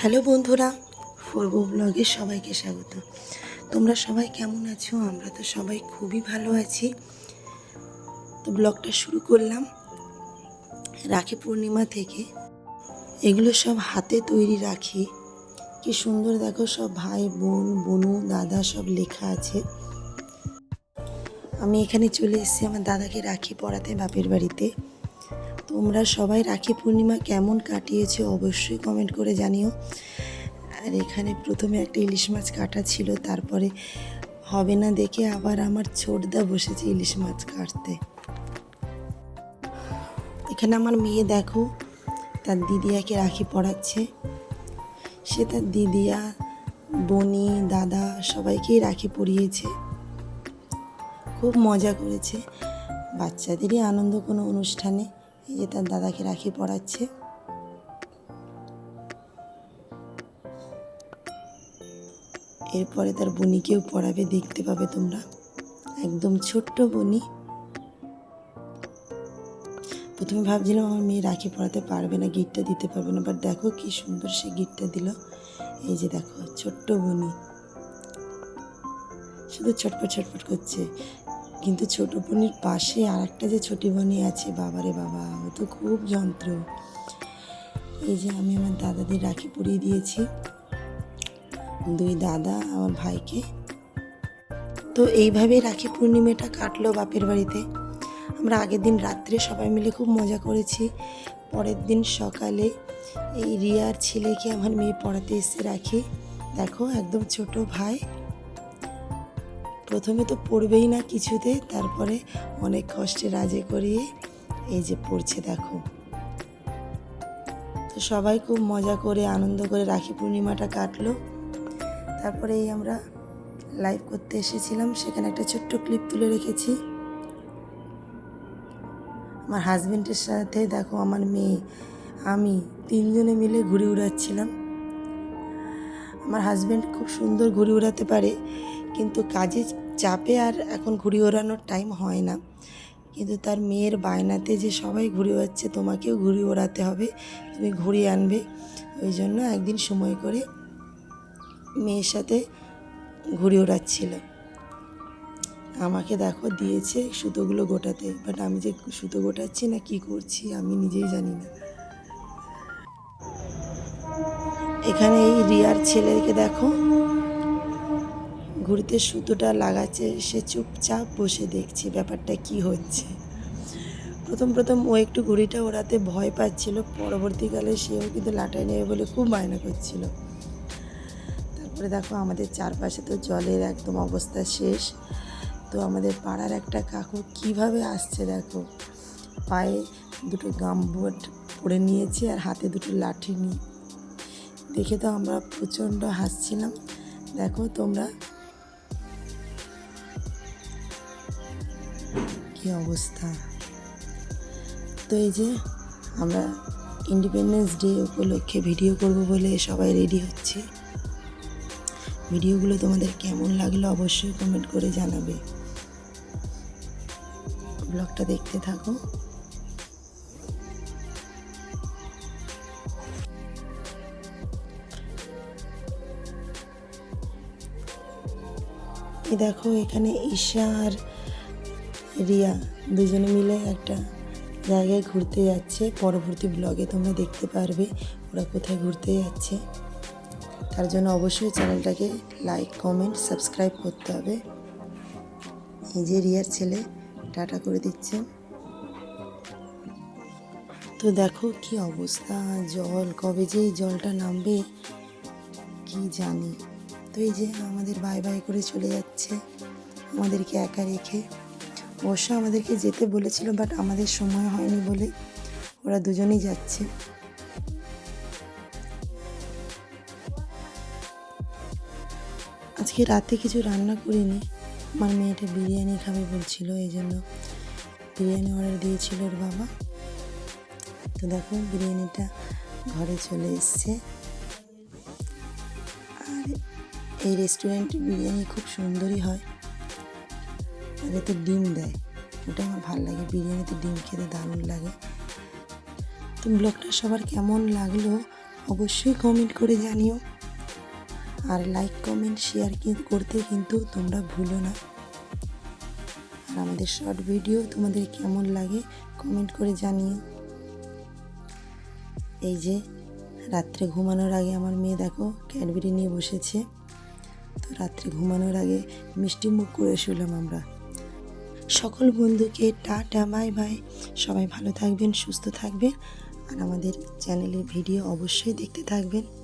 Hello বন্ধুরা পূর্ব ব্লগে সবাইকে স্বাগত। তোমরা সবাই কেমন আছো? আমরা তো সবাই খুবই ভালো আছি। তো ব্লগটা শুরু করলাম রাখি পূর্ণিমা থেকে। এগুলো সব হাতে তৈরি রাখি। কি সুন্দর দেখো, সব ভাই, বোন, বনু, দাদা, সব লেখা আছে। আমি এখানে চলে এসেছি আমার দাদাকে রাখি পড়াতে বাপের বাড়িতে। তোমরা সবাই রাখি পূর্ণিমা কেমন কাটিয়েছো অবশ্যই কমেন্ট করে জানিও। আর এখানে প্রথমে একটা ইলিশ মাছ কাটা ছিল, তারপরে হবে না দেখে আবার আমার ছোটদা বসেছে ইলিশ মাছ কাটতে। এখানে আমার মেয়ে দেখো, তার দিদিয়াকে রাখি পড়াচ্ছে। সে তার দিদিয়া, বনি, দাদা সবাইকেই রাখি পরিয়েছে খুব মজা করেছে। বাচ্চাদেরই আনন্দ কোনো অনুষ্ঠানে। এই যে তার দাদাকে রাখি পড়াচ্ছে এরপরে তার বনিকেও পড়াবে, দেখতে পাবে তোমরা। একদম ছোট্ট বনি প্রথমে ভাবছিলাম আমার মেয়ে রাখি পড়াতে পারবে না, গিটটা দিতে পারবে না বাট দেখো কি সুন্দর সে গিটটা দিল। এই যে দেখো, ছোট্ট বনি শুধু ছটপট ছটপট করছে। কিন্তু ছোট বোনের পাশে আর একটা যে ছোটি বোনই আছে, বাবারে বাবা, ও তো খুব যন্ত্র। এই যে আমি আমার দাদাদের রাখি পরিয়ে দিয়েছি। দুই দাদা, আমার ভাইকে। তো এইভাবে রাখি পূর্ণিমাটা কাটলো বাপের বাড়িতে। আমরা আগের দিন রাত্রে সবাই মিলে খুব মজা করেছি। পরের দিন সকালে এই রিয়ার ছেলেকে আমার মেয়ে পড়াতে এসে রাখি। দেখো, একদম ছোট ভাই। প্রথমে তো পড়বেই না কিছুতে, তারপরে অনেক কষ্টে রাজে করিয়ে এই যে পড়ছে দেখো। তো সবাই খুব মজা করে, আনন্দ করে রাখি পূর্ণিমাটা কাটলো। তারপরে এই আমরা লাইভ করতে এসেছিলাম, সেখানে একটা ছোট্ট ক্লিপ তুলে রেখেছি। আমার হাজবেন্ডের সাথে দেখো আমার মেয়ে, আমি তিনজনে মিলে ঘুরে উড়াচ্ছিলাম। আমার হাজব্যান্ড খুব সুন্দর ঘুরে উড়াতে পারে। কিন্তু কাজে চাপে আর এখন ঘুড়ি ওড়ানোর টাইম হয় না। কিন্তু তার মেয়ের বায়নাতে যে সবাই ঘুড়ি ওড়াচ্ছে, তোমাকেও ঘুড়ি ওড়াতে হবে। তুমি ঘুড়ি আনবে। ওই জন্য একদিন সময় করে মেয়ের সাথে ঘুড়ি ওড়াচ্ছিল। আমাকে দেখো, দিয়েছে সুতোগুলো গোটাতে। বাট আমি যে সুতো গোটাচ্ছি না, কি করছি আমি নিজেই জানি না। এখানে এই রিয়ার ছেলেকে দেখো। ঘুড়িতে সুতোটা লাগাচ্ছে, সে চুপচাপ বসে দেখছে ব্যাপারটা কি হচ্ছে। প্রথম প্রথম ও একটু ঘুড়িটা ওড়াতে ভয় পাচ্ছিল, পরবর্তীকালে সেও কিন্তু লাটাই নেবে বলে খুব বায়না করছিল। তারপরে দেখো আমাদের চারপাশে তো জলের একদম অবস্থা শেষ। তো আমাদের পাড়ার একটা কাকু কীভাবে আসছে দেখো। পায়ে দুটো গামবোট পরে নিয়েছে আর হাতে দুটো লাঠি নিয়ে। দেখে তো আমরা প্রচণ্ড হাসছিলাম। দেখো তোমরা কি অবস্থা? তো এই যে আমরা ইন্ডিপেন্ডেন্স ডে উপলক্ষে ভিডিও করব বলে সবাই রেডি হচ্ছে। ভিডিওগুলো তোমাদের কেমন লাগল অবশ্যই কমেন্ট করে জানাবে। ব্লগটা দেখতে থাকো। দেখো এখানে ঈশা আর রিয়া দুজনে মিলে একটা জায়গায় ঘুরতে যাচ্ছে। পরবর্তী ব্লগে তোমরা দেখতে পারবে ওরা কোথায় ঘুরতে যাচ্ছে। তার জন্য অবশ্যই চ্যানেলটাকে লাইক কমেন্ট সাবস্ক্রাইব করতে হবে। এই যে রিয়ার ছেলে, টাটা করে দিচ্ছে। তো দেখো কি অবস্থা, জল, কবে যে জলটা নামবে কি জানি। তো এই যে আমাদের বাই বাই করে চলে যাচ্ছে। আমাদেরকে একা রেখে অবশ্য আমাদেরকে যেতে বলেছিল বাট আমাদের সময় হয়নি বলে ওরা দুজনেই যাচ্ছে। আজকে রাতে কিছু রান্না করিনি। আমার মেয়েটা বিরিয়ানি খাবে বলছিল এই জন্য বিরিয়ানি অর্ডার দিয়েছিল ওর বাবা। তো দেখো বিরিয়ানিটা ঘরে চলে এসছে। আর এই রেস্টুরেন্টে বিরিয়ানি খুব সুন্দরই হয়। আর তো ডিম দেয়। ওটা আমার ভালো লাগে, বিরিয়ানিতে ডিম খেতে দারুণ লাগে। তো ব্লগটা সবার কেমন লাগল অবশ্যই কমেন্ট করে জানিও। আর লাইক কমেন্ট শেয়ার করতে কিন্তু তোমরা ভুলো না। আর আমাদের শর্ট ভিডিও তোমাদের কেমন লাগে কমেন্ট করে জানিও। এই যে রাত্রে ঘুমানোর আগে আমার মেয়ে দেখো ক্যাডবেরি নিয়ে বসেছে। তো রাত্রে ঘুমানোর আগে মিষ্টি মুখ করে শুলাম আমরা। সকল বন্ধুকে টাটা, বাই বাই। সবাই ভালো থাকবেন, সুস্থ থাকবেন। আর আমাদের চ্যানেলের ভিডিও অবশ্যই দেখতে থাকবেন।